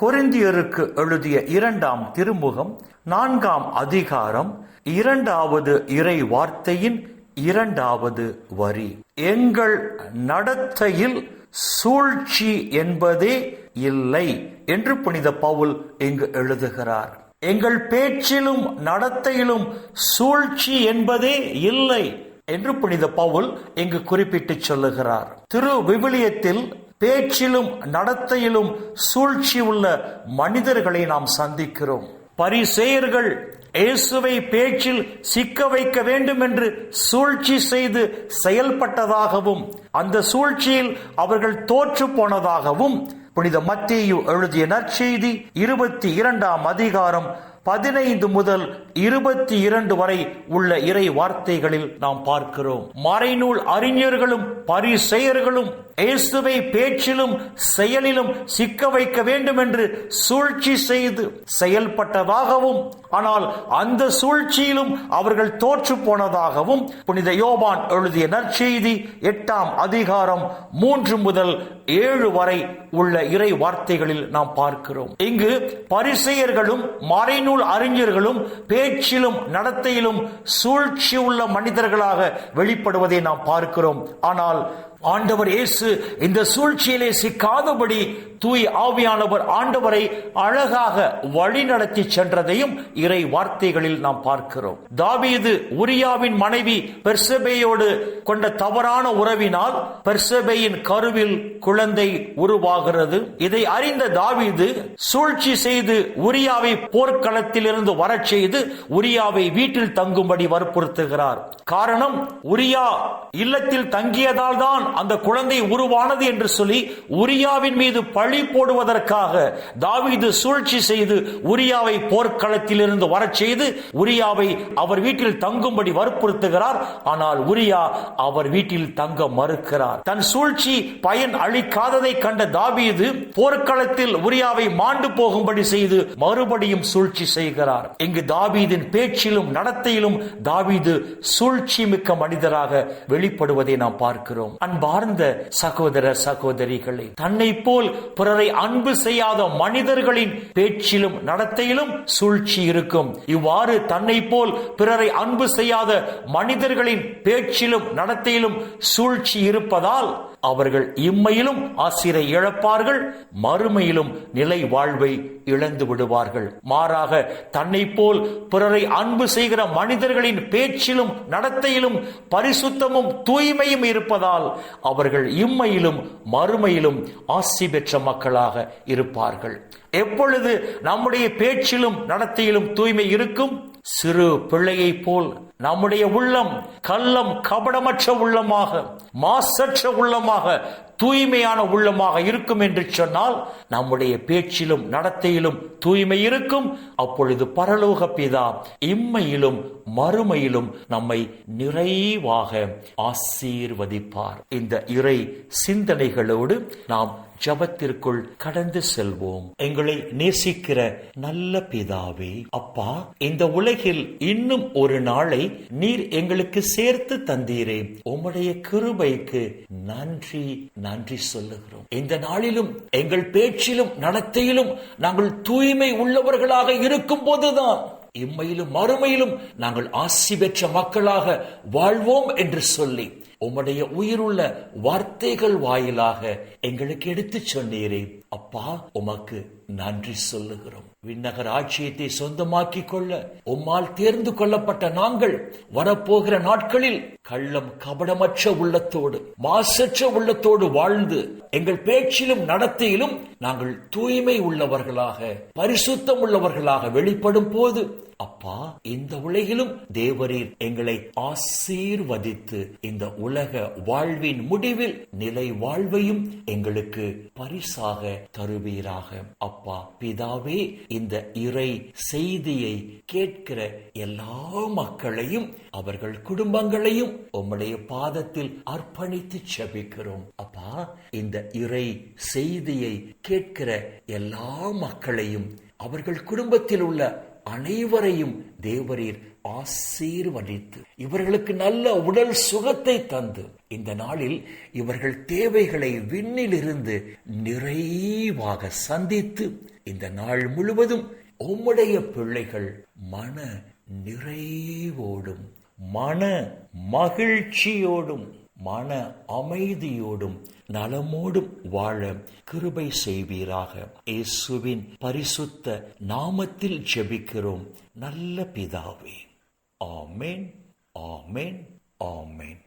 கொரிந்தியருக்கு எழுதிய இரண்டாம் திருமுகம் நான்காம் அதிகாரம் இரண்டாவது இறை வார்த்தையின் இரண்டாவது வரி. எங்கள் நடத்தையில் சூழ்ச்சி என்பதே இல்லை என்று புனித பவுல் இங்கு எழுதுகிறார். எங்கள் பேச்சிலும் நடத்தையிலும் சூழ்ச்சி என்பதே இல்லை என்று புனித பவுல் இங்கு குறிப்பிட்டு சொல்லுகிறார். திரு விவிலியத்தில் பேச்சிலும் நடத்தையிலும் சூழ்ச்சி உள்ள மனிதர்களை நாம் சந்திக்கிறோம். பரிசெயர்கள் இயேசுவை பேச்சில் சிக்க வைக்க வேண்டும் என்று சூழ்ச்சி செய்து செயல்பட்டதாகவும் அந்த சூழ்ச்சியில் அவர்கள் தோற்று போனதாகவும் புனித மத்தியு எழுதிய நற்செய்தி இருபத்தி இரண்டாம் அதிகாரம் பதினைந்து முதல் இருபத்தி இரண்டு வரை உள்ள இறை வார்த்தைகளில் நாம் பார்க்கிறோம். மறைநூல் அறிஞர்களும் பரிசெயர்களும் இயேசுவை பேச்சிலும் செயலிலும் சிக்க வைக்க வேண்டும் என்று சூழ்ச்சி செய்து செயல்பட்டதாகவும் ஆனால் அந்த சூழ்ச்சியிலும் அவர்கள் தோற்று போனதாகவும் புனித யோபான் எழுதிய நற்செய்தி எட்டாம் அதிகாரம் மூன்று முதல் ஏழு வரை உள்ள இறை வார்த்தைகளில் நாம் பார்க்கிறோம். இங்கு பரிசெயர்களும் மறைநூல் அறிஞர்களும் பேச்சிலும் நடத்தையிலும் சூழ்ச்சி உள்ள மனிதர்களாக வெளிப்படுவதை நாம் பார்க்கிறோம். ஆனால் ஆண்டவர் இயேசு இந்த சூழ்ச்சியிலே சிக்காதபடி தூய் ஆவியானவர் ஆண்டவரை அழகாக வழி நடத்தி சென்றதையும் இறை வார்த்தைகளில் நாம் பார்க்கிறோம். தாவீது உரியாவின் மனைவி பெர்சபேயோடு கொண்ட தவறான உறவினால் பெர்சபேயின் கருவில் குழந்தை உருவாகிறது. இதை அறிந்த தாவீது சூழ்ச்சி செய்து உரியாவை போர்க்களத்தில் இருந்து வரச் செய்து உரியாவை வீட்டில் தங்கும்படி வற்புறுத்துகிறார். காரணம் உரியா இல்லத்தில் தங்கியதால் தான் அந்த குழந்தை உருவானது என்று சொல்லி உரியாவின் மீது பழி போடுவதற்காக தாவீது சூழ்ச்சி செய்து உரியாவை போர்க்களத்தில் இருந்து வரச் செய்து உரியாவை அவர் வீட்டில் தங்கும்படி வற்புறுத்துகிறார். ஆனால் உரியா அவர் வீட்டில் தங்க மறுக்கிறார். தன் சூழ்ச்சி பயன் அளிக்காததை கண்ட தாவீது போர்க்களத்தில் உரியாவை மாண்டு போகும்படி செய்து மறுபடியும் சூழ்ச்சி செய்கிறார். இங்கு தாவீதின் பேச்சிலும் நடத்தையிலும் தாவீது சூழ்ச்சி மிக்க மனிதராக வெளிப்படுவதை நாம் பார்க்கிறோம். அன்பார்ந்த சகோதர சகோதரிகளை தன்னை போல் பிறரை அன்பு செய்யாத மனிதர்களின் பேச்சிலும் நடத்தையிலும் சூழ்ச்சி இருக்கும். இவ்வாறு தன்னை போல் பிறரை அன்பு செய்யாத மனிதர்களின் பேச்சிலும் நடத்தையிலும் சூழ்ச்சி இருப்பதால் அவர்கள் இம்மையிலும் ஆசிரை இழப்பார்கள் மறுமையிலும் நிலை வாழ்வை இழந்து விடுவார்கள். மாறாக தன்னை போல் பிறரை அன்பு செய்கிற மனிதர்களின் பேச்சிலும் நடத்தையிலும் பரிசுத்தமும் தூய்மையும் இருப்பதால் அவர்கள் இம்மையிலும் மறுமையிலும் ஆசி பெற்ற மக்களாக இருப்பார்கள். எப்பொழுது நம்முடைய பேச்சிலும் நடத்தையிலும் தூய்மை இருக்கும்? சிறு பிள்ளையை போல் நம்முடைய உள்ளம் கள்ளம் கபடமற்ற உள்ளமாக மாசற்ற உள்ளமாக தூய்மையான உள்ளமாக இருக்கும் என்று சொன்னால் நம்முடைய பேச்சிலும் நடத்தையிலும் தூய்மை இருக்கும். அப்பொழுது பரலோக பிதா இம்மையிலும் மறுமையிலும் நம்மை நிறைவாக ஆசீர்வதிப்பார். இந்த இறை சிந்தனைகளோடு நாம் ஜபத்திற்குள் கடந்து செல்வோம். எங்களை நேசிக்கிற நல்ல பிதாவே அப்பா இந்த உலகில் இன்னும் ஒரு நாளை நீர் எங்களுக்கு சேர்த்து தந்தீரே. உம்முடைய கிருபைக்கு நன்றி நன்றி சொல்லுகிறோம். இந்த நாளிலும் எங்கள் பேச்சிலும் நடத்தையிலும் நாங்கள் தூய்மை உள்ளவர்களாக இருக்கும் போதுதான் இம்மையிலும் மறுமையிலும் நாங்கள் ஆசி பெற்ற மக்களாக வாழ்வோம் என்று சொல்லி உம்முடைய உயிருள்ள வார்த்தைகள் வாயிலாக எங்களுக்கு எடுத்து சொன்னீரே. அப்பா உமக்கு நன்றி சொல்லுகிறோம். விண்ணகர் ஆட்சியத்தை சொந்தமாக்கி கொள்ள உம்மால் தேர்ந்து கொள்ளப்பட்ட நாங்கள் வரப்போகிற நாட்களில் கள்ளம் கபடமற்ற உள்ளத்தோடு மாசற்ற உள்ளத்தோடு வாழ்ந்து எங்கள் பேச்சிலும் நடத்தையிலும் நாங்கள் தூய்மை உள்ளவர்களாக பரிசுத்தம் உள்ளவர்களாக வெளிப்படும் போது அப்பா இந்த உலகிலும் தேவரீர் எங்களை ஆசீர்வதித்து இந்த உலக வாழ்வின் முடிவில் நிலை வாழ்வையும் எங்களுக்கு பரிசாக தருவீராக. அப்பா பிதாவே இந்த இறை செய்தியை கேட்கிற எல்லா மக்களையும் அவர்கள் குடும்பங்களையும் உம்முடைய பாதத்தில் அர்ப்பணித்து செபிக்கிறோம். அப்பா இந்த இறை செய்தியை கேட்கிற எல்லா மக்களையும் அவர்கள் குடும்பத்தில் உள்ள அனைவரையும் தேவரீர் ஆசீர்வதித்து இவர்களுக்கு நல்ல உடல் சுகத்தை தந்து இந்த நாளில் இவர்கள் தேவைகளை விண்ணிலிருந்து நிறைவாக சந்தித்து இந்த நாள் முழுவதும் உம்முடைய பிள்ளைகள் மன நிறைவோடும் மன மகிழ்ச்சியோடும் மன அமைதியோடும் நலமோடும் வாழ கிருபை செய்வீராக. இயேசுவின் பரிசுத்த நாமத்தில் ஜெபிக்கிறோம். நல்ல பிதாவே. ஆமேன். ஆமேன். ஆமேன்.